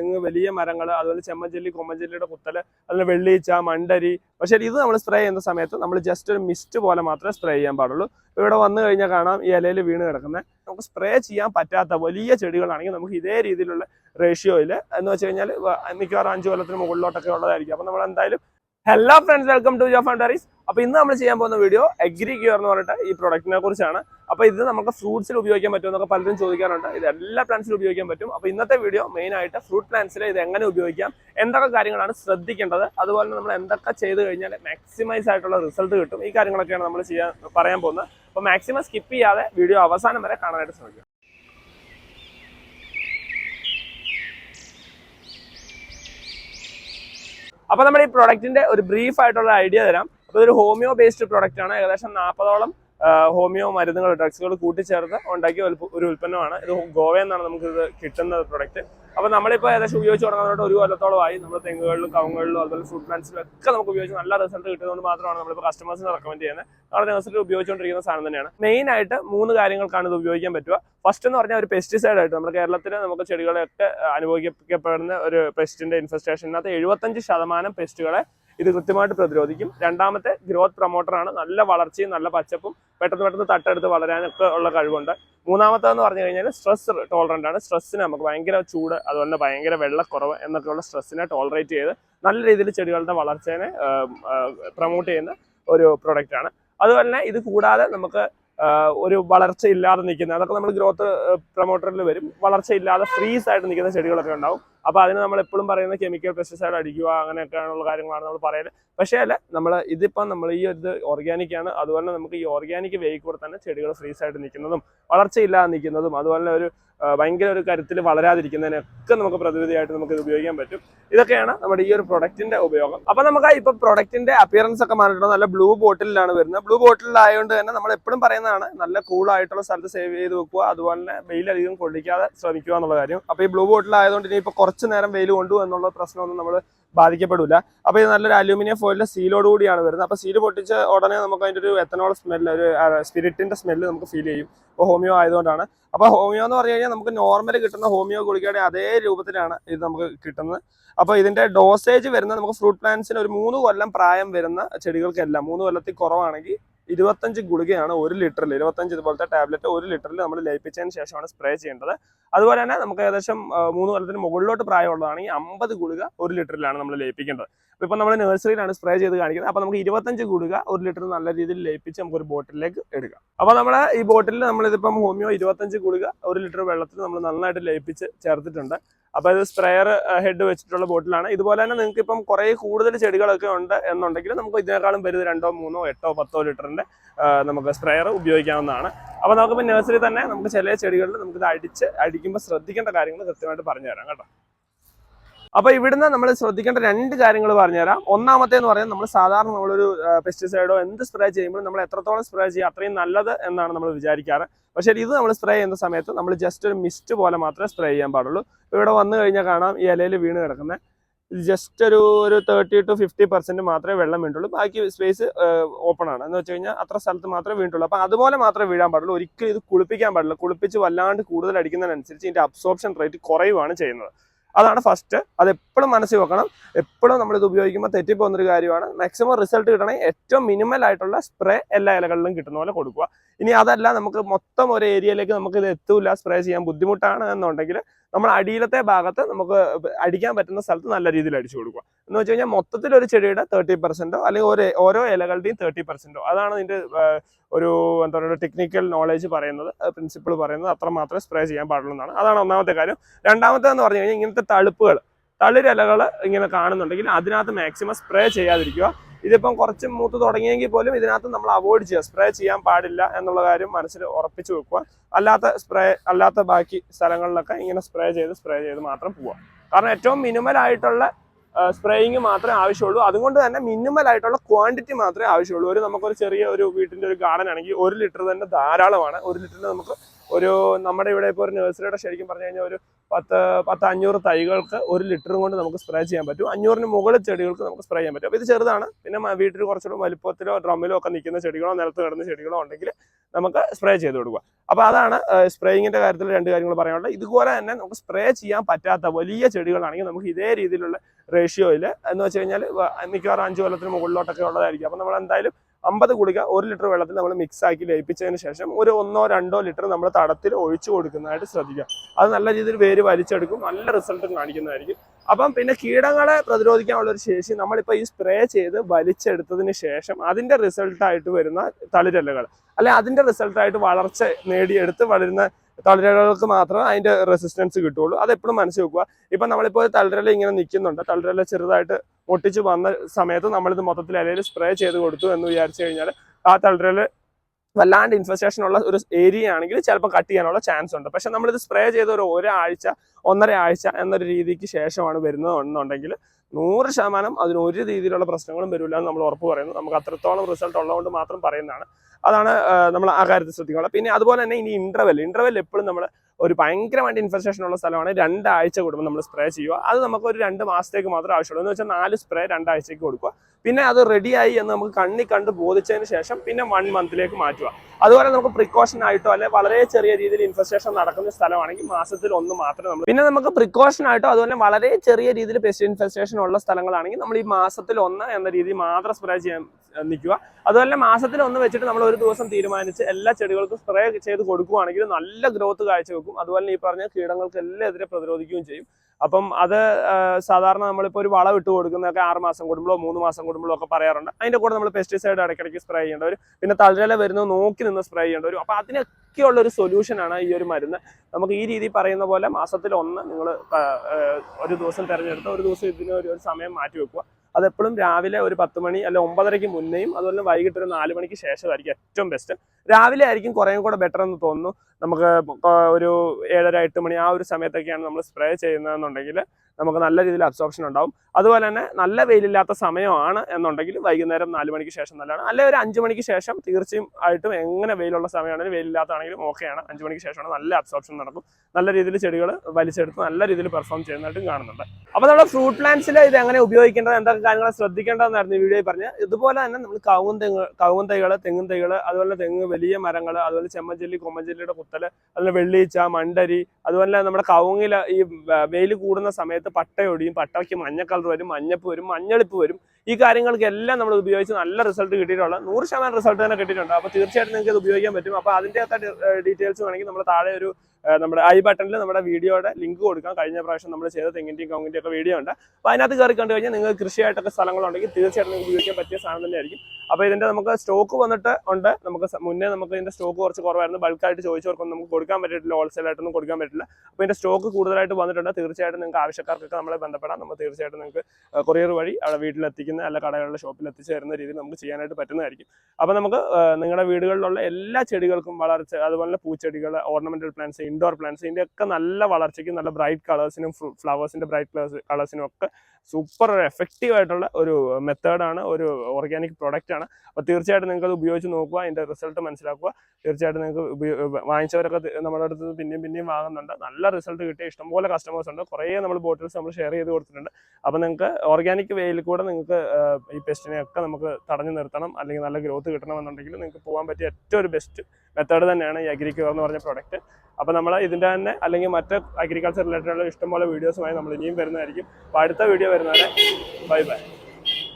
തെങ്ങ് വലിയ മരങ്ങൾ അതുപോലെ ചെമ്മഞ്ചെല്ലി കൊമ്മഞ്ചെല്ലിയുടെ കുത്തൽ അതുപോലെ വെള്ളീച്ച മണ്ടരി. പക്ഷേ ഇത് നമ്മൾ സ്പ്രേ ചെയ്യുന്ന സമയത്ത് നമ്മൾ ജസ്റ്റ് ഒരു മിസ്റ്റ് പോലെ മാത്രമേ സ്പ്രേ ചെയ്യാൻ പാടുള്ളൂ. ഇവിടെ വന്നു കഴിഞ്ഞാൽ കാണാം ഈ ഇലയിൽ വീണ് കിടക്കുന്നത് നമുക്ക് സ്പ്രേ ചെയ്യാൻ പറ്റാത്ത വലിയ ചെടികളാണെങ്കിൽ നമുക്ക് ഇതേ രീതിയിലുള്ള റേഷ്യോയിൽ എന്ന് വെച്ച് കഴിഞ്ഞാൽ മിക്കവാറും അഞ്ച് കൊല്ലത്തിന് മുകളിലോട്ടൊക്കെ ഉള്ളതായിരിക്കും. അപ്പം നമ്മൾ എന്തായാലും hello friends welcome to Jo Foundries അപ്പോൾ ഇന്ന് നമ്മൾ ചെയ്യാൻ പോകുന്ന വീഡിയോ എഗ്രി ക്യൂർ എന്ന് പറഞ്ഞിട്ട് ഈ പ്രൊഡക്റ്റിനെ കുറിച്ചാണ്. അപ്പോൾ ഇത് നമുക്ക് ഫ്രൂട്ട്സിൽ ഉപയോഗിക്കാൻ പറ്റും എന്നൊക്കെ പലരും ചോദിക്കാറുണ്ട്. ഇത് എല്ലാ പ്ലാന്റ്സിലും ഉപയോഗിക്കാൻ പറ്റും. അപ്പോൾ ഇന്നത്തെ വീഡിയോ മെയിൻ ആയിട്ട് ഫ്രൂട്ട് പ്ലാന്റ്സിൽ ഇത് എങ്ങനെ ഉപയോഗിക്കാം എന്തൊക്കെ കാര്യങ്ങളാണ് ശ്രദ്ധിക്കേണ്ടത് അതുപോലെ നമ്മൾ എന്തൊക്കെ ചെയ്ത് കഴിഞ്ഞാൽ മാക്സിമൈസ് ആയിട്ടുള്ള റിസൾട്ട് കിട്ടും. ഈ കാര്യങ്ങളൊക്കെയാണ് നമ്മൾ ചെയ്യാൻ പറയാൻ പോകുന്നത്. അപ്പോൾ മാക്സിമം സ്കിപ്പ് ചെയ്യാതെ വീഡിയോ അവസാനം വരെ കാണാനായിട്ട് ശ്രമിക്കുക. അപ്പോൾ നമ്മുടെ ഈ പ്രൊഡക്റ്റിന്റെ ഒരു ബ്രീഫ് ആയിട്ടുള്ള ഐഡിയ തരാം. അപ്പോൾ ഇതൊരു ഹോമിയോ ബേസ്ഡ് പ്രൊഡക്റ്റ് ആണ്. ഏകദേശം നാൽപ്പതോളം ഹോമിയോ മരുന്നുകൾ ഡ്രഗ്സുകൾ കൂട്ടിച്ചേർത്ത് ഉണ്ടാക്കിയ ഒരു ഉൽപ്പന്നമാണ്. ഇത് ഗോവയിൽ നിന്നാണ് നമുക്ക് ഇത് കിട്ടുന്ന പ്രൊഡക്റ്റ് അപ്പോൾ നമ്മളിപ്പോ ഏകദേശം ഉപയോഗിച്ച് തുടങ്ങുന്നതോടെ ഒരു കൊല്ലത്തോളമായി നമ്മുടെ തെങ്ങുകളിലും കവുങ്ങുകളിലും അതുപോലെ ഫുഡ് പ്ലാന്റ്സിലും ഒക്കെ നമുക്ക് ഉപയോഗിച്ച് നല്ല റിസൾട്ട് കിട്ടുന്നതുകൊണ്ട് മാത്രമാണ് നമ്മളിപ്പോൾ കസ്റ്റമേഴ്സിന് റെക്കമെൻഡ് ചെയ്യുന്നത്. നമ്മുടെ ദിവസത്തിൽ ഉപയോഗിച്ചുകൊണ്ടിരിക്കുന്ന സാധനം തന്നെയാണ്. മെയിൻ ആയിട്ട് മൂന്ന് കാര്യങ്ങൾക്കാണ് ഇത് ഉപയോഗിക്കാൻ പറ്റുക. ഫസ്റ്റ് എന്ന് പറഞ്ഞാൽ ഒരു പെസ്റ്റിസൈഡ് ആയിട്ട് നമ്മുടെ കേരളത്തിൽ നമുക്ക് ചെടികളെയൊക്കെ അനുഭവിക്കപ്പെടുന്ന ഒരു പെസ്റ്റിന്റെ ഇൻഫെസ്റ്റേഷനകത്ത് എഴുപത്തഞ്ച് ശതമാനം പെസ്റ്റുകളെ ഇത് കൃത്യമായിട്ട് പ്രതിരോധിക്കും. രണ്ടാമത്തെ ഗ്രോത്ത് പ്രൊമോട്ടറാണ് നല്ല വളർച്ചയും നല്ല പച്ചപ്പും പെട്ടെന്ന് പെട്ടെന്ന് തട്ടെടുത്ത് വളരാനൊക്കെ ഉള്ള കഴിവുണ്ട്. മൂന്നാമത്തേന്ന് പറഞ്ഞു കഴിഞ്ഞാൽ സ്ട്രെസ് ടോളറന്റ് ആണ്. സ്ട്രെസ്സിന് നമുക്ക് ഭയങ്കര ചൂട് അതുപോലെ ഭയങ്കര വെള്ളക്കുറവ് എന്നൊക്കെയുള്ള സ്ട്രെസ്സിനെ ടോളറേറ്റ് ചെയ്ത് നല്ല രീതിയിൽ ചെടികളുടെ വളർച്ചേനെ പ്രൊമോട്ട് ചെയ്യുന്ന ഒരു പ്രൊഡക്റ്റ് ആണ്. അതുപോലെ ഇത് കൂടാതെ നമുക്ക് ഒരു വളർച്ച ഇല്ലാതെ നിൽക്കുന്ന അതൊക്കെ നമ്മൾ ഗ്രോത്ത് പ്രൊമോട്ടറിൽ വരും. വളർച്ച ഇല്ലാതെ ഫ്രീസ് ആയിട്ട് നിൽക്കുന്ന ചെടികളൊക്കെ ഉണ്ടാവും. അപ്പോൾ അതിന് നമ്മൾ എപ്പോഴും പറയുന്ന കെമിക്കൽ പെസ്റ്റിസൈഡ് അടിക്കുക അങ്ങനെയൊക്കെയുള്ള കാര്യങ്ങളാണ് നമ്മൾ പറയുന്നത്. പക്ഷേ അല്ല നമ്മൾ ഇതിപ്പം നമ്മൾ ഈ ഇത് ഓർഗാനിക് ആണ്. അതുപോലെ നമുക്ക് ഈ ഓർഗാനിക് വേയിൽ കൂടെ തന്നെ ചെടികൾ ഫ്രീസായിട്ട് നിൽക്കുന്നതും വളർച്ചയില്ലാതെ നിൽക്കുന്നതും അതുപോലെ ഒരു ഭയങ്കര ഒരു കരുത്തിൽ വളരാതിരിക്കുന്നതിനൊക്കെ നമുക്ക് പ്രതിവിധിയായിട്ട് നമുക്ക് ഇത് ഉപയോഗിക്കാൻ പറ്റും. ഇതൊക്കെയാണ് നമ്മുടെ ഈ ഒരു പ്രൊഡക്റ്റിന്റെ ഉപയോഗം. അപ്പൊ നമുക്ക് ഇപ്പൊ പ്രൊഡക്റ്റിന്റെ അപ്പിയറൻസ് ഒക്കെ മാറിയിട്ട് നല്ല ബ്ലൂ ബോട്ടിലാണ് വരുന്നത്. ബ്ലൂ ബോട്ടിലായതുകൊണ്ട് തന്നെ നമ്മൾ എപ്പോഴും പറയുന്നതാണ് നല്ല കൂൾ ആയിട്ടുള്ള സ്ഥലത്ത് സേവ് ചെയ്ത് വെക്കുക. അതുപോലെ തന്നെ വെയിലധികം കൊള്ളിക്കാതെ ശ്രമിക്കുക എന്നുള്ള കാര്യം. അപ്പൊ ഈ ബ്ലൂ ബോട്ടിലായതുകൊണ്ട് ഇനി ഇപ്പൊ കുറച്ച് നേരം വെയിൽ കൊണ്ടു എന്നുള്ള പ്രശ്നമൊന്നും നമ്മൾ ബാധിക്കപ്പെടില്ല അപ്പൊ ഇത് നല്ലൊരു അലൂമിനിയം ഫോയിലിന്റെ സീലോട് കൂടിയാണ് വരുന്നത്. അപ്പൊ സീൽ പൊട്ടിച്ച ഉടനെ നമുക്ക് അതിന്റെ ഒരു എത്തനോൾ സ്മെല്ല് ഒരു സ്പിരിറ്റിന്റെ സ്മെല്ല് നമുക്ക് ഫീൽ ചെയ്യും. അപ്പോൾ ഹോമിയോ ആയതുകൊണ്ടാണ്. അപ്പൊ ഹോമിയോ എന്ന് പറഞ്ഞു കഴിഞ്ഞാൽ നമുക്ക് നോർമലി കിട്ടുന്ന ഹോമിയോ ഗുളികയുടെ അതേ രൂപത്തിലാണ് ഇത് നമുക്ക് കിട്ടുന്നത്. അപ്പൊ ഇതിന്റെ ഡോസേജ് വരുന്ന നമുക്ക് ഫ്രൂട്ട് പ്ലാന്റ്സിന് ഒരു മൂന്ന് കൊല്ലം പ്രായം വരുന്ന ചെടികൾക്കെല്ലാം മൂന്ന് കൊല്ലത്തിൽ കുറവാണെങ്കിൽ ഇരുപത്തഞ്ച് ഗുളികയാണ് ഒരു ലിറ്ററിൽ ഇരുപത്തഞ്ച് ഇതുപോലത്തെ ടാബ്ലറ്റ് ഒരു ലിറ്ററിൽ നമ്മൾ ലയിപ്പിച്ചതിന് ശേഷമാണ് സ്പ്രേ ചെയ്യേണ്ടത്. അതുപോലെ തന്നെ നമുക്ക് ഏകദേശം മൂന്ന് കൊല്ലത്തിന് മുകളിലോട്ട് പ്രായമുള്ളതാണെങ്കിൽ അമ്പത് ഗുളിക ഒരു ലിറ്ററിലാണ് നമ്മൾ ലയിപ്പിക്കേണ്ടത്. അപ്പോൾ ഇപ്പം നമ്മൾ നഴ്സറിയിലാണ് സ്പ്രേ ചെയ്ത് കാണിക്കുന്നത്. അപ്പോൾ നമുക്ക് ഇരുപത്തഞ്ച് ഗുളിക ഒരു ലിറ്റർ നല്ല രീതിയിൽ ലയിപ്പിച്ച് നമുക്ക് ഒരു ബോട്ടിലേക്ക് എടുക്കാം. അപ്പോൾ നമ്മൾ ഈ ബോട്ടിൽ നമ്മളിതിപ്പം ഹോമിയോ ഇരുപത്തഞ്ച് ഗുളിക ഒരു ലിറ്റർ വെള്ളത്തിൽ നമ്മൾ നന്നായിട്ട് ലയിപ്പിച്ച് ചേർത്തിട്ടുണ്ട്. അപ്പോൾ ഇത് സ്പ്രെയർ ഹെഡ് വെച്ചിട്ടുള്ള ബോട്ടിലാണ്. ഇതുപോലെ തന്നെ നിങ്ങൾക്ക് ഇപ്പം കുറേ കൂടുതൽ ചെടികളൊക്കെ ഉണ്ട് എന്നുണ്ടെങ്കിൽ നമുക്ക് ഇതിനേക്കാളും വലുത് രണ്ടോ മൂന്നോ എട്ടോ പത്തോ ലിറ്ററിന്റെ നമുക്ക് സ്പ്രെയർ ഉപയോഗിക്കാവുന്നതാണ്. അപ്പോൾ നമുക്കിപ്പോൾ നഴ്സറി തന്നെ നമുക്ക് ചില ചെടികളിൽ നമുക്ക് ഇത് അടിച്ച് അടിക്കുമ്പോൾ ശ്രദ്ധിക്കേണ്ട കാര്യങ്ങൾ കൃത്യമായിട്ട് പറഞ്ഞു തരാം കേട്ടോ. അപ്പോൾ ഇവിടുന്ന് നമ്മൾ ശ്രദ്ധിക്കേണ്ട രണ്ട് കാര്യങ്ങൾ പറഞ്ഞുതരാം. ഒന്നാമത്തെ എന്ന് പറയുന്നത് നമ്മൾ സാധാരണ നമ്മളൊരു പെസ്റ്റിസൈഡോ എന്ത് സ്പ്രേ ചെയ്യുമ്പോഴും നമ്മൾ എത്രത്തോളം സ്പ്രേ ചെയ്യുക അത്രയും നല്ലത് എന്നാണ് നമ്മൾ വിചാരിക്കാറ്. പക്ഷേ ഇത് നമ്മൾ സ്പ്രേ ചെയ്യുന്ന സമയത്ത് നമ്മൾ ജസ്റ്റ് ഒരു മിസ്റ്റ് പോലെ മാത്രമേ സ്പ്രേ ചെയ്യാൻ പാടുള്ളൂ. ഇവിടെ വന്നു കഴിഞ്ഞാൽ കാണാം ഈ ഇലയിൽ വീണ് കിടക്കുന്ന ജസ്റ്റ് ഒരു ഒരു തേർട്ടി ടു ഫിഫ്റ്റി പെർസെന്റ് മാത്രമേ വെള്ളം വീണ്ടുള്ളൂ. ബാക്കി സ്പേസ് ഓപ്പൺ ആണ്. എന്ന് വെച്ച് കഴിഞ്ഞാൽ അത്ര സ്ഥലത്ത് മാത്രമേ വീണ്ടുള്ളൂ. അപ്പോൾ അതുപോലെ മാത്രമേ വീഴാൻ പാടുള്ളൂ. ഒരിക്കലും ഇത് കുളിപ്പിക്കാൻ പാടില്ല. കുളിപ്പിച്ച് വല്ലാണ്ട് കൂടുതൽ അടിക്കുന്നതിനനുസരിച്ച് ഇതിന്റെ അബ്സോർപ്ഷൻ റേറ്റ് കുറയുവാണ് ചെയ്യുന്നത്. അതാണ് ഫസ്റ്റ് അത് എപ്പോഴും മനസ്സിൽ വെക്കണം. എപ്പോഴും നമ്മൾ ഇത് ഉപയോഗിക്കുമ്പോൾ തെറ്റിപ്പോകുന്നൊരു കാര്യമാണ്. മാക്സിമം റിസൾട്ട് കിട്ടണമെങ്കിൽ ഏറ്റവും മിനിമൽ ആയിട്ടുള്ള സ്പ്രേ എല്ലാ ഇലകളിലും കിട്ടുന്ന പോലെ കൊടുക്കുക. ഇനി അതല്ല നമുക്ക് മൊത്തം ഒരു ഏരിയയിലേക്ക് നമുക്ക് ഇത് എത്തൂല. സ്പ്രേ ചെയ്യാൻ ബുദ്ധിമുട്ടാണ് എന്നുണ്ടെങ്കിൽ നമ്മൾ അടിയിലത്തെ ഭാഗത്ത് നമുക്ക് അടിക്കാൻ പറ്റുന്ന സ്ഥലത്ത് നല്ല രീതിയിൽ അടിച്ചു കൊടുക്കുക. എന്ന് വെച്ച് കഴിഞ്ഞാൽ മൊത്തത്തിൽ ഒരു ചെടിയുടെ തേർട്ടി പെർസെന്റോ അല്ലെങ്കിൽ ഓരോ ഓരോ ഇലകളുടെയും തേർട്ടി പെർസെന്റോ അതാണ് ഇതിന്റെ ഒരു എന്താ പറയുക ടെക്നിക്കൽ നോളേജ് പറയുന്നത് പ്രിൻസിപ്പിൾ പറയുന്നത്. അത്ര മാത്രമേ സ്പ്രേ ചെയ്യാൻ പാടുള്ളൂ എന്നാണ്. അതാണ് ഒന്നാമത്തെ കാര്യം. രണ്ടാമത്തെ എന്ന് പറഞ്ഞു കഴിഞ്ഞാൽ ഇങ്ങനത്തെ തളുപ്പുകൾ. തളിരിലകൾ ഇങ്ങനെ കാണുന്നുണ്ടെങ്കിൽ അതിനകത്ത് മാക്സിമം സ്പ്രേ ചെയ്യാതിരിക്കുക. ഇതിപ്പം കുറച്ച് മൂത്ത് തുടങ്ങിയെങ്കിൽ പോലും ഇതിനകത്ത് നമ്മൾ അവോയ്ഡ് ചെയ്യുക. സ്പ്രേ ചെയ്യാൻ പാടില്ല എന്നുള്ള കാര്യം മനസ്സിൽ ഉറപ്പിച്ചു വെക്കുക. അല്ലാത്ത സ്പ്രേ അല്ലാത്ത ബാക്കി സ്ഥലങ്ങളിലൊക്കെ ഇങ്ങനെ സ്പ്രേ ചെയ്ത് സ്പ്രേ ചെയ്ത് മാത്രം പോവുക. കാരണം ഏറ്റവും മിനിമൽ ആയിട്ടുള്ള സ്പ്രേയിങ് മാത്രമേ ആവശ്യമുള്ളൂ. അതുകൊണ്ട് തന്നെ മിനിമൽ ആയിട്ടുള്ള ക്വാണ്ടിറ്റി മാത്രമേ ആവശ്യമുള്ളൂ. ഒരു നമുക്കൊരു ചെറിയ ഒരു വീട്ടിന്റെ ഒരു ഗാർഡൻ ആണെങ്കിൽ ഒരു ലിറ്റർ തന്നെ ധാരാളമാണ്. ഒരു ലിറ്ററിന് നമുക്ക് ഒരു നമ്മുടെ ഇവിടെ ഇപ്പോൾ ഒരു നഴ്സറിയുടെ ശരിക്കും പറഞ്ഞു കഴിഞ്ഞാൽ ഒരു പത്ത് പത്ത് അഞ്ഞൂറ് തൈകൾക്ക് ഒരു ലിറ്ററും കൊണ്ട് നമുക്ക് സ്പ്രേ ചെയ്യാൻ പറ്റും. അഞ്ഞൂറിന് മുകളിൽ ചെടികൾക്ക് നമുക്ക് സ്പ്രേ ചെയ്യാൻ പറ്റും. അപ്പോൾ ഇത് ചെറുതാണ്. പിന്നെ വീട്ടിൽ കുറച്ചുകൂടെ വലുപ്പത്തിലോ ഡ്രമ്മിലോ ഒക്കെ നിൽക്കുന്ന ചെടികളോ നിലത്ത് കിടന്ന ചെടികളോ ഉണ്ടെങ്കിൽ നമുക്ക് സ്പ്രേ ചെയ്ത് കൊടുക്കുക. അപ്പോൾ അതാണ് സ്പ്രേയിങ്ങിന്റെ കാര്യത്തിൽ രണ്ട് കാര്യങ്ങൾ പറയാനുള്ളത്. ഇതുപോലെ തന്നെ നമുക്ക് സ്പ്രേ ചെയ്യാൻ പറ്റാത്ത വലിയ ചെടികളാണെങ്കിൽ നമുക്ക് ഇതേ രീതിയിലുള്ള റേഷ്യോയിൽ എന്ന് വെച്ച് കഴിഞ്ഞാൽ മിക്കവാറും അഞ്ച് കൊല്ലത്തിന് മുകളിലോട്ടൊക്കെ ഉള്ളതായിരിക്കും. അപ്പോൾ നമ്മൾ എന്തായാലും അമ്പത് ഗുളിക ഒരു ലിറ്റർ വെള്ളത്തിൽ നമ്മൾ മിക്സ് ആക്കി ലയിപ്പിച്ചതിന് ശേഷം ഒരു ഒന്നോ രണ്ടോ ലിറ്റർ നമ്മൾ തടത്തിൽ ഒഴിച്ചു കൊടുക്കുന്നതായിട്ട് ശ്രദ്ധിക്കുക. അത് നല്ല രീതിയിൽ വേര് വലിച്ചെടുക്കും നല്ല റിസൾട്ട് കാണിക്കുന്നതായിരിക്കും. അപ്പം പിന്നെ കീടങ്ങളെ പ്രതിരോധിക്കാനുള്ള ഒരു ശേഷി നമ്മളിപ്പോൾ ഈ സ്പ്രേ ചെയ്ത് വലിച്ചെടുത്തതിന് ശേഷം അതിന്റെ റിസൾട്ടായിട്ട് വരുന്ന തളിരലകൾ. അല്ലെ അതിന്റെ റിസൾട്ടായിട്ട് വളർച്ച നേടിയെടുത്ത് വളരുന്ന തളിരലകൾക്ക് മാത്രമേ അതിന്റെ റെസിസ്റ്റൻസ് കിട്ടുള്ളൂ അത് എപ്പോഴും മനസ്സിൽ വെക്കുക. ഇപ്പം നമ്മളിപ്പോൾ തളിരല ഇങ്ങനെ നിൽക്കുന്നുണ്ട്. തളിരല ചെറുതായിട്ട് ഒട്ടിച്ച് വന്ന സമയത്ത് നമ്മളിത് മൊത്തത്തിൽ ഇലയിൽ സ്പ്രേ ചെയ്ത് കൊടുത്തു എന്ന് വിചാരിച്ചു കഴിഞ്ഞാൽ ആ തളരിൽ വല്ലാണ്ട് ഇൻഫെസ്റ്റേഷൻ ഉള്ള ഒരു ഏരിയ ആണെങ്കിൽ ചിലപ്പോൾ കട്ട് ചെയ്യാനുള്ള ചാൻസ് ഉണ്ട്. പക്ഷെ നമ്മളിത് സ്പ്രേ ചെയ്ത ഒരു ഒരാഴ്ച ഒന്നര ആഴ്ച എന്നൊരു രീതിക്ക് ശേഷമാണ് വരുന്നത് എന്നുണ്ടെങ്കിൽ നൂറ് ശതമാനം അതിന് ഒരു രീതിയിലുള്ള പ്രശ്നങ്ങളും വരില്ല എന്ന് നമ്മൾ ഉറപ്പ് പറയുന്നു. നമുക്ക് അത്രത്തോളം റിസൾട്ട് ഉള്ളതുകൊണ്ട് മാത്രം പറയുന്നതാണ്. അതാണ് നമ്മൾ ആ കാര്യത്തിൽ ശ്രദ്ധിക്കുക പിന്നെ അതുപോലെ തന്നെ ഇനി ഇന്റർവെൽ ഇന്റർവെൽ എപ്പോഴും നമ്മൾ ഒരു ഭയങ്കരമായിട്ട് ഇൻഫെസ്റ്റേഷൻ ഉള്ള സ്ഥലമാണ്. രണ്ടാഴ്ച കൂടുമ്പോൾ നമ്മൾ സ്പ്രേ ചെയ്യുക. അത് നമുക്ക് ഒരു രണ്ട് മാസത്തേക്ക് മാത്രമേ ആവശ്യമുള്ളൂ. എന്ന് വെച്ചാൽ നാല് സ്പ്രേ രണ്ടാഴ്ചയ്ക്ക് കൊടുക്കുക. പിന്നെ അത് റെഡിയായി എന്ന് നമുക്ക് കണ്ണി കണ്ട് ബോധിച്ചതിന് ശേഷം പിന്നെ വൺ മന്തിലേക്ക് മാറ്റുക. അതുപോലെ നമുക്ക് പ്രിക്കോഷൻ ആയിട്ടോ അല്ലെങ്കിൽ വളരെ ചെറിയ രീതിയിൽ ഇൻഫെസ്റ്റേഷൻ നടക്കുന്ന സ്ഥലമാണെങ്കിൽ മാസത്തിൽ ഒന്ന് മാത്രം നമ്മൾ പിന്നെ നമുക്ക് പ്രിക്കോഷൻ ആയിട്ടോ അതുപോലെ വളരെ ചെറിയ രീതിയിൽ പെസ്റ്റ് ഇൻഫെസ്റ്റേഷൻ ഉള്ള സ്ഥലങ്ങളാണെങ്കിൽ നമ്മൾ ഈ മാസത്തിൽ ഒന്ന് എന്ന രീതിയിൽ മാത്രം സ്പ്രേ ചെയ്യാൻ നിൽക്കുക. അതുപോലെ മാസത്തിൽ ഒന്ന് വെച്ചിട്ട് നമ്മൾ ഒരു ദിവസം തീരുമാനിച്ച് എല്ലാ ചെടികൾക്കും സ്പ്രേ ചെയ്ത് കൊടുക്കുകയാണെങ്കിൽ നല്ല ഗ്രോത്ത് കാഴ്ചവെക്കും. അതുപോലെ ഈ പറഞ്ഞ കീടങ്ങൾക്ക് എല്ലാം എതിരെ പ്രതിരോധിക്കുകയും ചെയ്യും. അപ്പം അത് സാധാരണ നമ്മളിപ്പോൾ ഒരു വളം ഇട്ട് കൊടുക്കുന്നതൊക്കെ ആറ് മാസം കൂടുമ്പോഴോ മൂന്ന് മാസം കൂടുമ്പോഴോ ഒക്കെ പറയാറുണ്ട്. അതിന്റെ കൂടെ നമ്മൾ പെസ്റ്റിസൈഡ് ഇടയ്ക്കിടയ്ക്ക് സ്പ്രേ ചെയ്യേണ്ട വരും. പിന്നെ തളരല വരുന്നത് നോക്കി നിന്ന് സ്പ്രേ ചെയ്യേണ്ട വരും. അപ്പോൾ അതിനൊക്കെയുള്ള ഒരു സൊല്യൂഷനാണ് ഈ ഒരു മരുന്ന്. നമുക്ക് ഈ രീതി പറയുന്ന പോലെ മാസത്തിൽ ഒന്ന് നിങ്ങൾ ഒരു ദിവസം തിരഞ്ഞെടുത്ത് ഒരു ദിവസം ഇതിന് ഒരു സമയം മാറ്റി വെക്കുക. അതെപ്പോഴും രാവിലെ ഒരു പത്ത് മണി അല്ലെ ഒമ്പതരയ്ക്ക് മുന്നേയും അതുപോലെ വൈകിട്ട് ഒരു നാല് മണിക്ക് ശേഷമായിരിക്കും ഏറ്റവും ബെസ്റ്റ് രാവിലെ ആയിരിക്കും കുറേ കൂടെ ബെറ്റർ എന്ന് തോന്നുന്നു. നമുക്ക് ഒരു ഏഴര എട്ട് മണി ആ ഒരു സമയത്തൊക്കെയാണ് നമ്മൾ സ്പ്രേ ചെയ്യുന്നതെന്നുണ്ടെങ്കിൽ നമുക്ക് നല്ല രീതിയിൽ അബ്സോർപ്ഷൻ ഉണ്ടാവും. അതുപോലെ തന്നെ നല്ല വെയിലില്ലാത്ത സമയമാണ് എന്നുണ്ടെങ്കിൽ വൈകുന്നേരം നാല് മണിക്ക് ശേഷം നല്ലതാണ്. അല്ലെങ്കിൽ ഒരു അഞ്ച് മണിക്ക് ശേഷം തീർച്ചയായും ആയിട്ടും എങ്ങനെ വെയിലുള്ള സമയമാണെങ്കിലും വെയിലില്ലാത്തതാണെങ്കിലും ഓക്കെയാണ് അഞ്ച് മണിക്ക് ശേഷമാണ് നല്ല അബ്സോർപ്ഷൻ നടക്കും. നല്ല രീതിയിൽ ചെടികൾ വലിച്ചെടുത്ത് നല്ല രീതിയിൽ പെർഫോം ചെയ്യുന്നതായിട്ടും കാണുന്നുണ്ട്. അപ്പോൾ നമ്മുടെ ഫ്രൂട്ട് പ്ലാന്റ്സിൽ ഇത് എങ്ങനെ ഉപയോഗിക്കേണ്ടത് എന്തൊക്കെ കാര്യങ്ങൾ ശ്രദ്ധിക്കേണ്ടതെന്നായിരുന്നു ഈ വീഡിയോയിൽ പറഞ്ഞത്. ഇതുപോലെ തന്നെ നമ്മൾ കവുങ്ങും തെങ്ങ് കവുങ്ങും തൈകൾ തെങ്ങും തൈകൾ അതുപോലെ തെങ്ങ് വലിയ മരങ്ങൾ അതുപോലെ ചെമ്മഞ്ചെല്ലി കൊമ്മഞ്ചെല്ലിയുടെ കുത്തൽ അതുപോലെ വെള്ളീച്ച മണ്ടരി അതുപോലെ നമ്മുടെ കവുങ്ങിൽ ഈ വെയിൽ കൂടുന്ന സമയത്ത് പട്ടയൊടിയും പട്ടയ്ക്ക് മഞ്ഞ കളർ വരും മഞ്ഞപ്പ് വരും മഞ്ഞളിപ്പ് വരും. ഈ കാര്യങ്ങൾക്ക് എല്ലാം നമ്മൾ ഉപയോഗിച്ച് നല്ല റിസൾട്ട് കിട്ടിയിട്ടുള്ള നൂറ് ശതമാനം റിസൾട്ട് തന്നെ കിട്ടിയിട്ടുണ്ട്. അപ്പോൾ തീർച്ചയായിട്ടും നിങ്ങൾക്ക് ഇത് ഉപയോഗിക്കാൻ പറ്റും. അപ്പോൾ അതിന്റെ ഡീറ്റെയിൽസ് വേണമെങ്കിൽ നമ്മൾ താഴെ ഒരു നമ്മുടെ ഐ ബട്ടണിൽ നമ്മുടെ വീഡിയോയുടെ ലിങ്ക് കൊടുക്കാം. കഴിഞ്ഞ പ്രാവശ്യം നമ്മൾ ചെയ്ത തെങ്ങിന്റെയും കൗങ്ങിന്റെയും ഒക്കെ വീഡിയോ ഉണ്ട്. അപ്പോൾ അതിനകത്ത് കയറി കണ്ടു കഴിഞ്ഞാൽ നിങ്ങൾക്ക് കൃഷിയായിട്ടൊക്കെ സ്ഥലങ്ങളുണ്ടെങ്കിൽ തീർച്ചയായിട്ടും നിങ്ങൾക്ക് ഉപയോഗിക്കാൻ പറ്റിയ സാധനം തന്നെയായിരിക്കും. അപ്പോൾ ഇതിന്റെ നമുക്ക് സ്റ്റോക്ക് വന്നിട്ട് ഉണ്ട്. നമുക്ക് മുന്നേ നമുക്ക് ഇതിന്റെ സ്റ്റോക്ക് കുറച്ച് കുറവായിരുന്നു. ബൾക്കായിട്ട് ചോദിച്ചവർക്കൊന്നും നമുക്ക് കൊടുക്കാൻ പറ്റിയിട്ടില്ല. ഹോൾസെയിലായിട്ടൊന്നും കൊടുക്കാൻ പറ്റില്ല അപ്പോൾ ഇതിന്റെ സ്റ്റോക്ക് കൂടുതലായിട്ട് വന്നിട്ടുണ്ട്. തീർച്ചയായിട്ടും നിങ്ങൾക്ക് ആവശ്യക്കാർക്കൊക്കെ നമ്മളെ ബന്ധപ്പെടാം. നമ്മൾ തീർച്ചയായിട്ടും നിങ്ങൾക്ക് കൊറിയർ വഴി അവിടെ വീട്ടിലെത്തിക്കുന്ന അല്ല കടകളിലെ ഷോപ്പിൽ എത്തിച്ചു തരുന്ന രീതിയിൽ നമുക്ക് ചെയ്യാനായിട്ട് പറ്റുന്നതായിരിക്കും. അപ്പോൾ നമുക്ക് നിങ്ങളുടെ വീടുകളിലുള്ള എല്ലാ ചെടികൾക്കും വളർച്ച അതുപോലെ പൂച്ചെടികൾ ഓർണമെന്റൽ പ്ലാന്റ്സ് ഇൻഡോർ പ്ലാന്റ്സ് ഇതിന്റെയൊക്കെ നല്ല വളർച്ചയ്ക്കും നല്ല ബ്രൈറ്റ് കളേഴ്സിനും ഫ്ലവേഴ്സിന്റെ ബ്രൈറ്റ് കളേഴ്സ് കളേഴ്സിനും ഒക്കെ സൂപ്പർ എഫക്റ്റീവ് ആയിട്ടുള്ള ഒരു മെത്തേഡാണ് ഒരു ഓർഗാനിക് പ്രോഡക്റ്റ് ആണ്. അപ്പോൾ തീർച്ചയായിട്ടും നിങ്ങൾക്ക് അത് ഉപയോഗിച്ച് നോക്കുക അതിന്റെ റിസൾട്ട് മനസ്സിലാക്കുക. തീർച്ചയായിട്ടും നിങ്ങൾക്ക് വാങ്ങിച്ചവരൊക്കെ നമ്മുടെ അടുത്ത് പിന്നെയും പിന്നെയും വാങ്ങുന്നുണ്ട്. നല്ല റിസൾട്ട് കിട്ടിയ ഇഷ്ടംപോലെ കസ്റ്റമേഴ്സ് ഉണ്ട്. കുറേ നമ്മൾ ബോട്ടിൽസ് നമ്മൾ ഷെയർ ചെയ്ത് കൊടുത്തിട്ടുണ്ട്. അപ്പോൾ നിങ്ങൾക്ക് ഓർഗാനിക് വേയിൽ കൂടെ നിങ്ങൾക്ക് ഈ പെസ്റ്റിനെയൊക്കെ നമുക്ക് തടഞ്ഞു നിർത്തണം. അല്ലെങ്കിൽ നല്ല ഗ്രോത്ത് കിട്ടണമെന്നുണ്ടെങ്കിൽ നിങ്ങൾക്ക് പോകാൻ പറ്റിയ ഏറ്റവും ഒരു ബെസ്റ്റ് മെത്തേഡ് തന്നെയാണ് ഈ അഗ്രിക്യൂർ എന്ന് പറഞ്ഞ പ്രോഡക്റ്റ് അപ്പോൾ നമ്മൾ ഇതിന്റെ തന്നെ അല്ലെങ്കിൽ മറ്റ് അഗ്രികൾച്ചർ റിലേറ്റഡ് ഇഷ്ടംപോലെ വീഡിയോസുമായി നമ്മൾ ഇനിയും വരുന്നതായിരിക്കും. അപ്പോൾ അടുത്ത വീഡിയോ വരുന്നവരെ ബൈ ബൈ